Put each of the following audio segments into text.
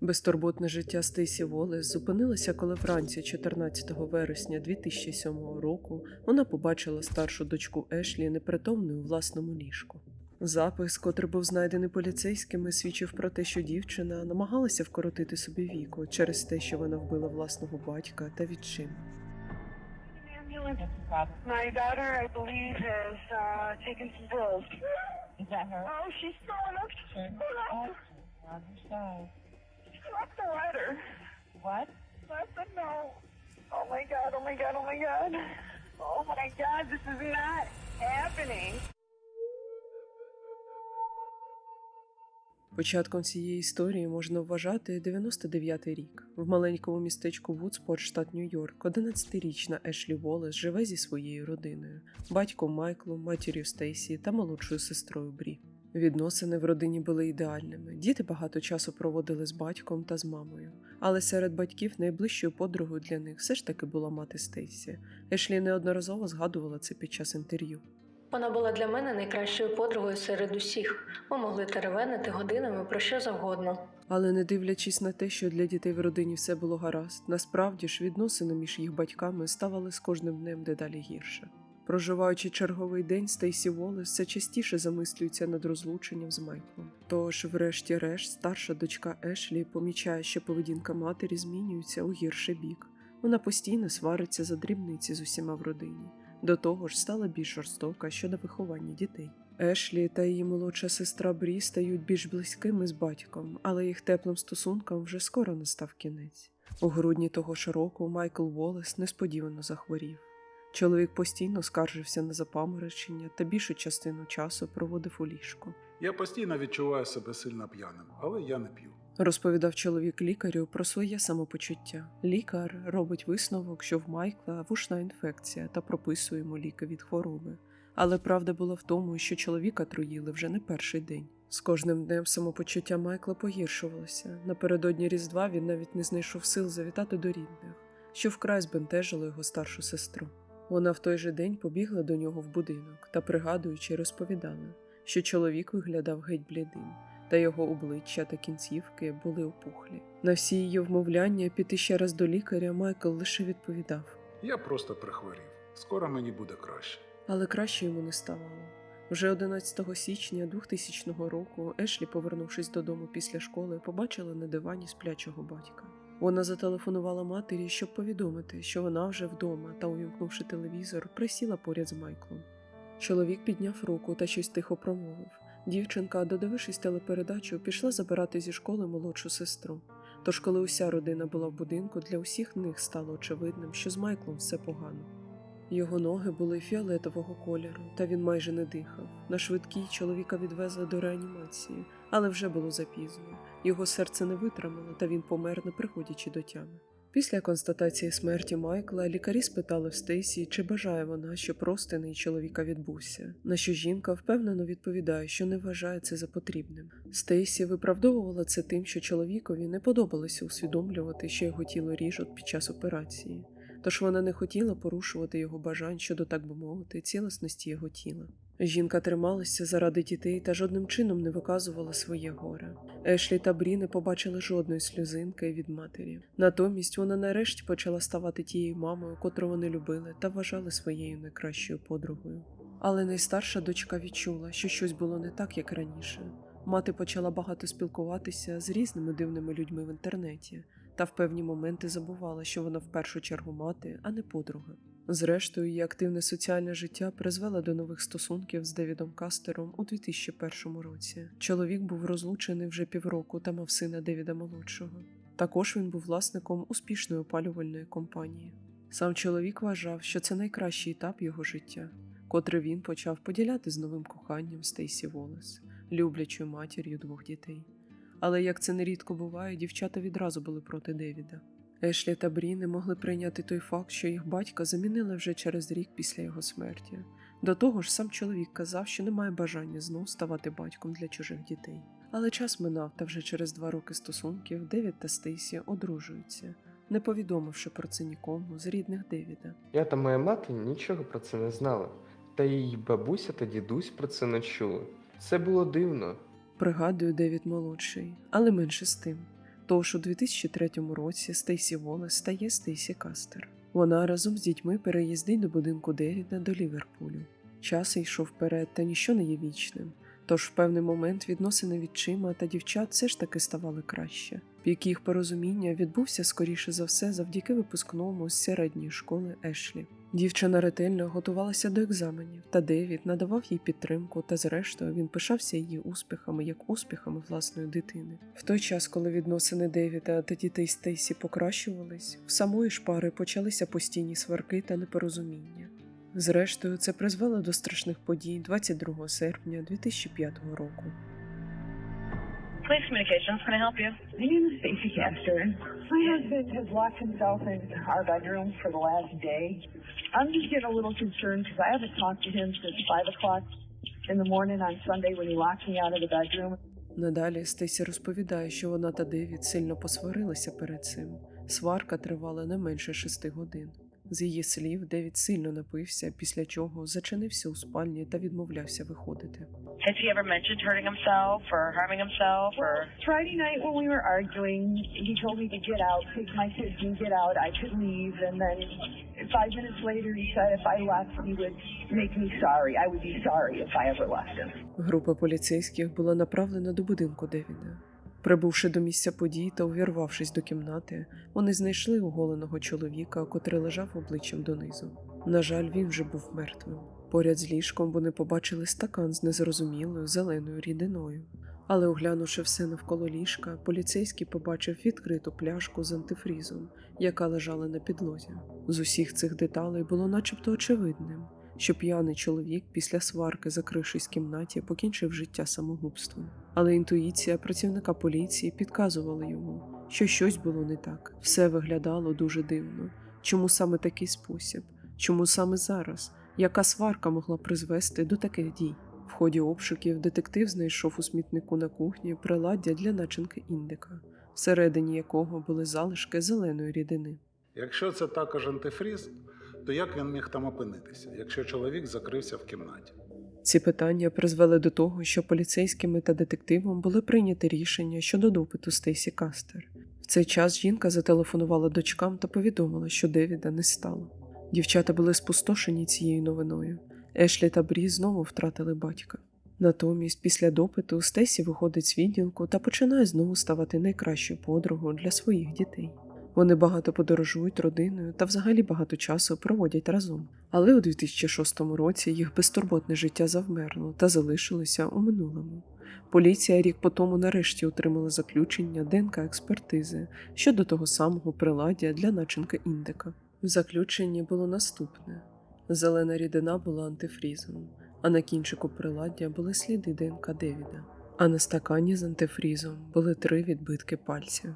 Безтурботне життя Стейсі Волес зупинилося, коли вранці 14 вересня 2007 року вона побачила старшу дочку Ешлі непритомною у власному ліжку. Запис, котрий був знайдений поліцейськими, свідчив про те, що дівчина намагалася вкоротити собі віку через те, що вона вбила власного батька та відчим. I uh? Oh. Oh, Oh. What's the letter? What? That's a no. Oh my god, oh my god, oh my god. Oh my god, this is not happening. Початком цієї історії можна вважати 99-й рік. В маленькому містечку Вудспорт, штат Нью-Йорк, 11-річна Ешлі Волес живе зі своєю родиною, батьком Майклом, матір'ю Стейсі та молодшою сестрою Брі. Відносини в родині були ідеальними. Діти багато часу проводили з батьком та з мамою. Але серед батьків найближчою подругою для них все ж таки була мати Стейсі. Ешлі неодноразово згадувала це під час інтерв'ю. Вона була для мене найкращою подругою серед усіх. Ми могли теревенити годинами про що завгодно. Але не дивлячись на те, що для дітей в родині все було гаразд, насправді ж відносини між їх батьками ставали з кожним днем дедалі гірше. Проживаючи черговий день, Стейсі Волес все частіше замислюється над розлученням з Майклом. Тож, врешті-решт, старша дочка Ешлі помічає, що поведінка матері змінюється у гірший бік. Вона постійно свариться за дрібниці з усіма в родині. До того ж, стала більш жорстока щодо виховання дітей. Ешлі та її молодша сестра Брі стають більш близькими з батьком, але їх теплим стосункам вже скоро настав кінець. У грудні того ж року Майкл Волес несподівано захворів. Чоловік постійно скаржився на запаморочення та більшу частину часу проводив у ліжку. Я постійно відчуваю себе сильно п'яним, але я не п'ю. Розповідав чоловік лікарю про своє самопочуття. Лікар робить висновок, що в Майкла вушна інфекція та прописує йому ліки від хвороби. Але правда була в тому, що чоловіка труїли вже не перший день. З кожним днем самопочуття Майкла погіршувалося. Напередодні Різдва він навіть не знайшов сил завітати до рідних, що вкрай збентежило його старшу сестру. Вона в той же день побігла до нього в будинок та, пригадуючи, розповідала, що чоловік виглядав геть блідим, та його обличчя та кінцівки були опухлі. На всі її вмовляння піти ще раз до лікаря Майкл лише відповідав, Я просто прихворів. Скоро мені буде краще. але краще йому не ставало. Вже 11 січня 2000 року Ешлі, повернувшись додому після школи, побачила на дивані сплячого батька. Вона зателефонувала матері, щоб повідомити, що вона вже вдома, та, увімкнувши телевізор, присіла поряд з Майклом. Чоловік підняв руку та щось тихо промовив. Дівчинка, додивившись телепередачу, пішла забирати зі школи молодшу сестру. Тож, коли уся родина була в будинку, для усіх них стало очевидним, що з Майклом все погано. Його ноги були фіолетового кольору, та він майже не дихав. На швидкій чоловіка відвезли до реанімації, але вже було запізно. Його серце не витримало, та він помер, не приходячи до тями. Після констатації смерті Майкла лікарі спитали в Стейсі, чи бажає вона, щоб розтиний чоловіка відбувся. На що жінка впевнено відповідає, що не вважає це за потрібним. Стейсі виправдовувала це тим, що чоловікові не подобалося усвідомлювати, що його тіло ріжуть під час операції. Тож вона не хотіла порушувати його бажань щодо, так би мовити, цілісності його тіла. Жінка трималася заради дітей та жодним чином не виказувала своє горе. Ешлі та Брі не побачили жодної сльозинки від матері. Натомість вона нарешті почала ставати тією мамою, котру вони любили та вважали своєю найкращою подругою. Але найстарша дочка відчула, що щось було не так, як раніше. Мати почала багато спілкуватися з різними дивними людьми в інтернеті, та в певні моменти забувала, що вона в першу чергу мати, а не подруга. Зрештою, її активне соціальне життя призвело до нових стосунків з Девідом Кастером у 2001 році. Чоловік був розлучений вже півроку та мав сина Девіда молодшого. Також він був власником успішної опалювальної компанії. Сам чоловік вважав, що це найкращий етап його життя, котрий він почав поділяти з новим коханням Стейсі Волес, люблячою матір'ю двох дітей. Але як це нерідко буває, дівчата відразу були проти Девіда. Ешлі та Брі не могли прийняти той факт, що їх батька замінили вже через рік після його смерті. До того ж, сам чоловік казав, що не має бажання знов ставати батьком для чужих дітей. Але час минав, та вже через два роки стосунків Девід та Стейсі одружуються, не повідомивши про це нікому з рідних Девіда. Я та моя мати нічого про це не знала, та її бабуся та дідусь про це не чули. Це було дивно. Пригадує Девід молодший, але менше з тим. Тож у 2003 році Стейсі Волес стає Стейсі Кастер. Вона разом з дітьми переїздить до будинку Девіда до Ліверпулю. Час йшов вперед, та ніщо не є вічним. Тож в певний момент відносини відчима та дівчат все ж таки ставали краще. Пік їх порозуміння відбувся скоріше за все завдяки випускному з середньої школи Ешлі. Дівчина ретельно готувалася до екзаменів, та Девід надавав їй підтримку, та зрештою він пишався її успіхами як успіхами власної дитини. В той час, коли відносини Девіда та дітей Стейсі покращувались, в самої ж пари почалися постійні сварки та непорозуміння. Зрештою, це призвело до страшних подій 22 серпня 2005 року. Police communications, can I help you? My name is Stacy Caster. My husband has locked himself in our bedroom for the last day. I'm just getting a little concerned because I haven't talked to him since 5 o'clock in the morning on Sunday when he locked me out of the bedroom. Надалі Стесі розповідає, що вона та Девід сильно посварилися перед цим. Сварка тривала не менше шести годин. З її слів, Девід сильно напився, після чого зачинився у спальні та відмовлявся виходити. Has he ever mentioned hurting himself or harming himself or? Friday night when we were arguing, he told me to get out, take my kids and get out. I could leave. And then five minutes later, he said if I left, he would make me sorry. I would be sorry if I ever left him. Група поліцейських була направлена до будинку Девіда. Прибувши до місця подій та увірвавшись до кімнати, вони знайшли оголеного чоловіка, котрий лежав обличчям донизу. На жаль, він вже був мертвим. Поряд з ліжком вони побачили стакан з незрозумілою зеленою рідиною. Але, оглянувши все навколо ліжка, поліцейський побачив відкриту пляшку з антифрізом, яка лежала на підлозі. З усіх цих деталей було начебто очевидним, що п'яний чоловік після сварки, закрившись кімнаті, покінчив життя самогубством. Але інтуїція працівника поліції підказувала йому, що щось було не так. Все виглядало дуже дивно. Чому саме такий спосіб? Чому саме зараз? Яка сварка могла призвести до таких дій? В ході обшуків детектив знайшов у смітнику на кухні приладдя для начинки індика, всередині якого були залишки зеленої рідини. Якщо це також антифріз, то як він міг там опинитися, якщо чоловік закрився в кімнаті? Ці питання призвели до того, що поліцейськими та детективом були прийняті рішення щодо допиту Стейсі Кастер. В цей час жінка зателефонувала дочкам та повідомила, що Девіда не стало. Дівчата були спустошені цією новиною. Ешлі та Брі знову втратили батька. Натомість, після допиту, Стесі виходить з відділку та починає знову ставати найкращою подругою для своїх дітей. Вони багато подорожують родиною та взагалі багато часу проводять разом. Але у 2006 році їх безтурботне життя завмерло та залишилося у минулому. Поліція рік по тому нарешті отримала заключення ДНК експертизи щодо того самого приладдя для начинки індика. В заключенні було наступне: зелена рідина була антифрізом, а на кінчику приладдя були сліди ДНК Девіда. А на стакані з антифрізом були три відбитки пальців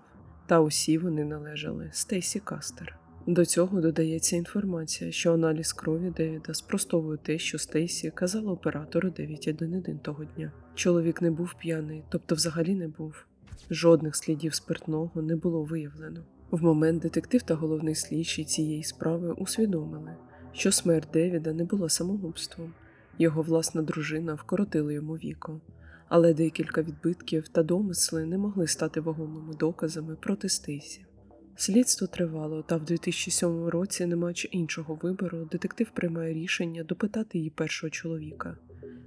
та усі вони належали Стейсі Кастер. До цього додається інформація, що аналіз крові Девіда спростовує те, що Стейсі казала оператору 911 того дня. Чоловік не був п'яний, тобто взагалі не був. Жодних слідів спиртного не було виявлено. В момент детектив та головний слідчий цієї справи усвідомили, що смерть Девіда не була самогубством. Його власна дружина вкоротила йому віко, але декілька відбитків та домисли не могли стати вагомими доказами проти Стейсі. Слідство тривало, та в 2007 році, не маючи іншого вибору, детектив приймає рішення допитати її першого чоловіка,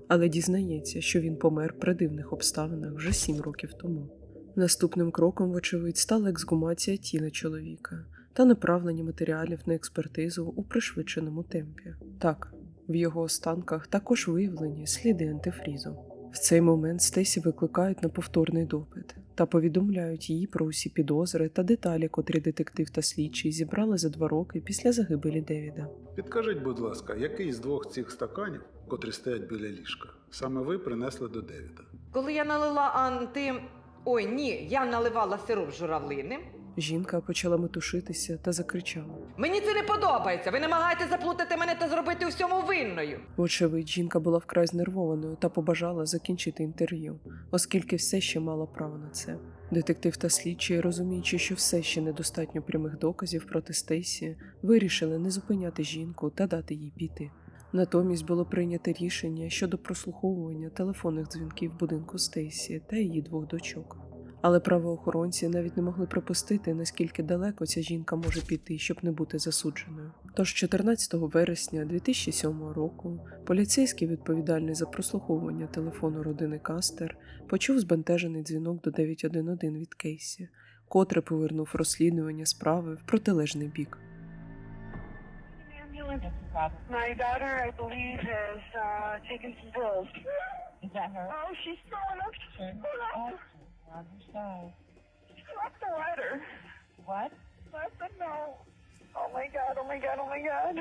але дізнається, що він помер при дивних обставинах вже сім років тому. Наступним кроком, вочевидь, стала ексгумація тіла чоловіка та направлення матеріалів на експертизу у пришвидшеному темпі. Так, в його останках також виявлені сліди антифрізу. В цей момент Стесі викликають на повторний допит та повідомляють їй про усі підозри та деталі, котрі детектив та слідчий зібрали за два роки після загибелі Девіда. Підкажіть, будь ласка, який з двох цих стаканів, котрі стоять біля ліжка, саме ви принесли до Девіда? Коли я налила анти. Ой, ні, я наливала сироп журавлини. Жінка почала метушитися та закричала. Мені це не подобається. Ви намагаєтеся заплутати мене та зробити у всьому винною. Вочевидь, жінка була вкрай знервованою та побажала закінчити інтерв'ю, оскільки все ще мала право на це. Детектив та слідчий, розуміючи, що все ще недостатньо прямих доказів проти Стейсі, вирішили не зупиняти жінку та дати їй піти. Натомість було прийнято рішення щодо прослуховування телефонних дзвінків будинку Стейсі та її двох дочок. Але правоохоронці навіть не могли припустити, наскільки далеко ця жінка може піти, щоб не бути засудженою. Тож 14 вересня 2007 року поліцейський, відповідальний за прослуховування телефону родини Кастер, почув збентежений дзвінок до 911 від Кейсі, котре повернув розслідування справи в протилежний бік. My daughter, I believe, has uh, taken some pills. Is that her? Oh, she's throwing up. She left the letter. What? Left the note. Oh my god, oh my god, oh my god.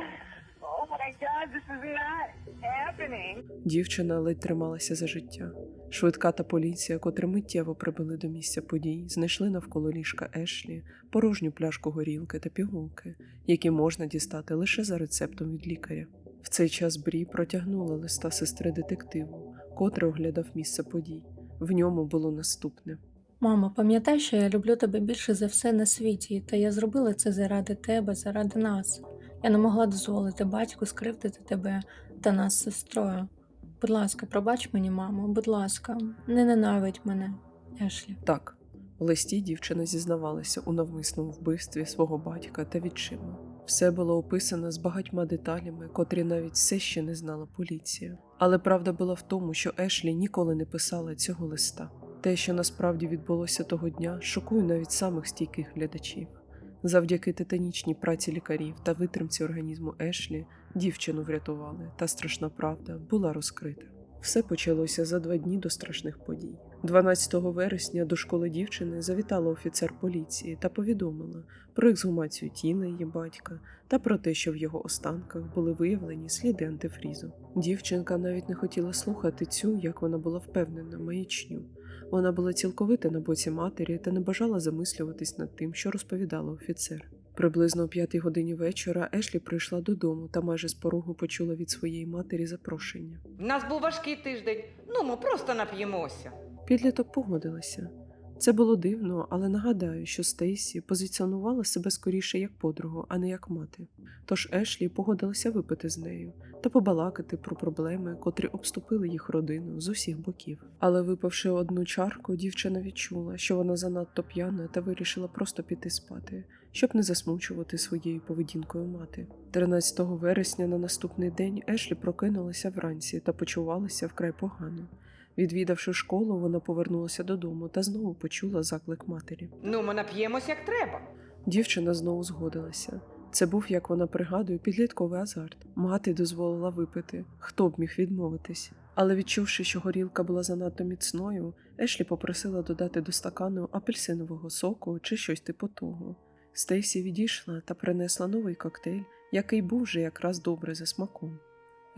Oh my god, this is not happening. Дівчина ледь трималася за життя. Швидка та поліція, котрі миттєво прибули до місця подій, знайшли навколо ліжка Ешлі порожню пляшку горілки та пігулки, які можна дістати лише за рецептом від лікаря. В цей час Брі протягнула листа сестри детективу, котрий оглядав місце подій. В ньому було наступне. Мамо, пам'ятай, що я люблю тебе більше за все на світі, та я зробила це заради тебе, заради нас. Я не могла дозволити батьку скривдити тебе та нас з сестрою. Будь ласка, пробач мені, мамо, будь ласка, не ненавидь мене, Ешлі. Так, в листі дівчина зізнавалася у навмисному вбивстві свого батька та відчима. Все було описано з багатьма деталями, котрі навіть все ще не знала поліція. Але правда була в тому, що Ешлі ніколи не писала цього листа. Те, що насправді відбулося того дня, шокує навіть самих стійких глядачів. Завдяки титанічній праці лікарів та витримці організму Ешлі дівчину врятували, та страшна правда була розкрита. Все почалося за два дні до страшних подій. 12 вересня до школи дівчини завітала офіцер поліції та повідомила про ексгумацію тіла її батька та про те, що в його останках були виявлені сліди антифрізу. Дівчинка навіть не хотіла слухати цю, як вона була впевнена, маячню. Вона була цілковито на боці матері та не бажала замислюватись над тим, що розповідала офіцер. Приблизно о п'ятій годині вечора Ешлі прийшла додому та майже з порогу почула від своєї матері запрошення. У нас був важкий тиждень. Ну, ми просто нап'ємося. Підліток погодилася. Це було дивно, але нагадаю, що Стейсі позиціонувала себе скоріше як подругу, а не як мати. Тож Ешлі погодилася випити з нею та побалакати про проблеми, котрі обступили їх родину з усіх боків. Але випивши одну чарку, дівчина відчула, що вона занадто п'яна та вирішила просто піти спати, щоб не засмучувати своєю поведінкою мати. 13 вересня на наступний день Ешлі прокинулася вранці та почувалася вкрай погано. Відвідавши школу, вона повернулася додому та знову почула заклик матері. Ну, ми нап'ємось як треба. Дівчина знову згодилася. Це був, як вона пригадує, підлітковий азарт. Мати дозволила випити, хто б міг відмовитись. Але відчувши, що горілка була занадто міцною, Ешлі попросила додати до стакану апельсинового соку чи щось типу того. Стейсі відійшла та принесла новий коктейль, який був вже якраз добре за смаком.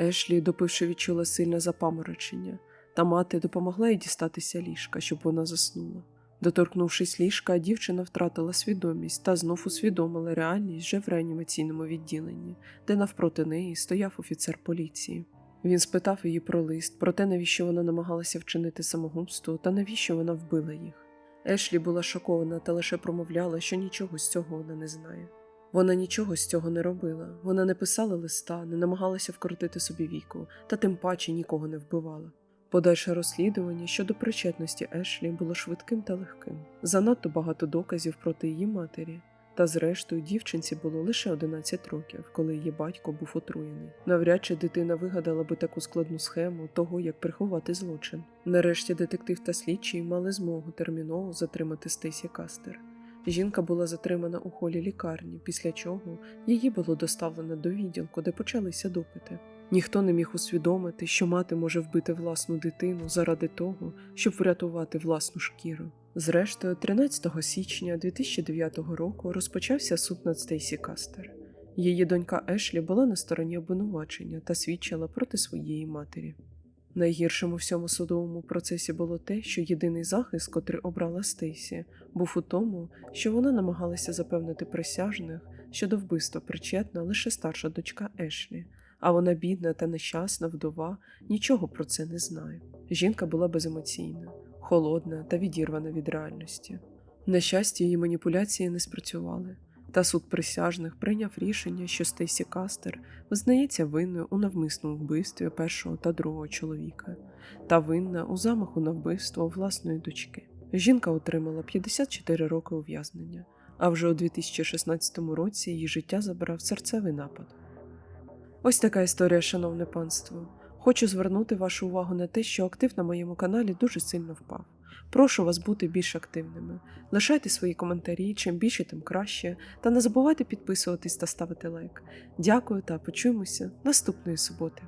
Ешлі, допивши, відчула сильне запаморочення, та мати допомогла їй дістатися ліжка, щоб вона заснула. Доторкнувшись ліжка, дівчина втратила свідомість та знов усвідомила реальність вже в реанімаційному відділенні, де навпроти неї стояв офіцер поліції. Він спитав її про лист, про те, навіщо вона намагалася вчинити самогубство та навіщо вона вбила їх. Ешлі була шокована та лише промовляла, що нічого з цього вона не знає. Вона нічого з цього не робила, вона не писала листа, не намагалася вкоротити собі віку, та тим паче нікого не вбивала. Подальше розслідування щодо причетності Ешлі було швидким та легким. Занадто багато доказів проти її матері. Та зрештою дівчинці було лише 11 років, коли її батько був отруєний. Навряд чи дитина вигадала би таку складну схему того, як приховати злочин. Нарешті детектив та слідчий мали змогу терміново затримати Стейсі Кастер. Жінка була затримана у холі лікарні, після чого її було доставлено до відділку, де почалися допити. Ніхто не міг усвідомити, що мати може вбити власну дитину заради того, щоб врятувати власну шкіру. Зрештою, 13 січня 2009 року розпочався суд над Стейсі Кастер. Її донька Ешлі була на стороні обвинувачення та свідчила проти своєї матері. Найгіршим у всьому судовому процесі було те, що єдиний захист, котрий обрала Стейсі, був у тому, що вона намагалася запевнити присяжних, що до вбивства причетна лише старша дочка Ешлі, а вона бідна та нещасна вдова, нічого про це не знає. Жінка була беземоційна, холодна та відірвана від реальності. На щастя, її маніпуляції не спрацювали, та суд присяжних прийняв рішення, що Стейсі Кастер визнається винною у навмисному вбивстві першого та другого чоловіка, та винна у замаху на вбивство власної дочки. Жінка отримала 54 роки ув'язнення, а вже у 2016 році її життя забрав серцевий напад. Ось така історія, шановне панство. Хочу звернути вашу увагу на те, що актив на моєму каналі дуже сильно впав. Прошу вас бути більш активними. Лишайте свої коментарі, чим більше, тим краще. Та не забувайте підписуватись та ставити лайк. Дякую та почуємося наступної суботи.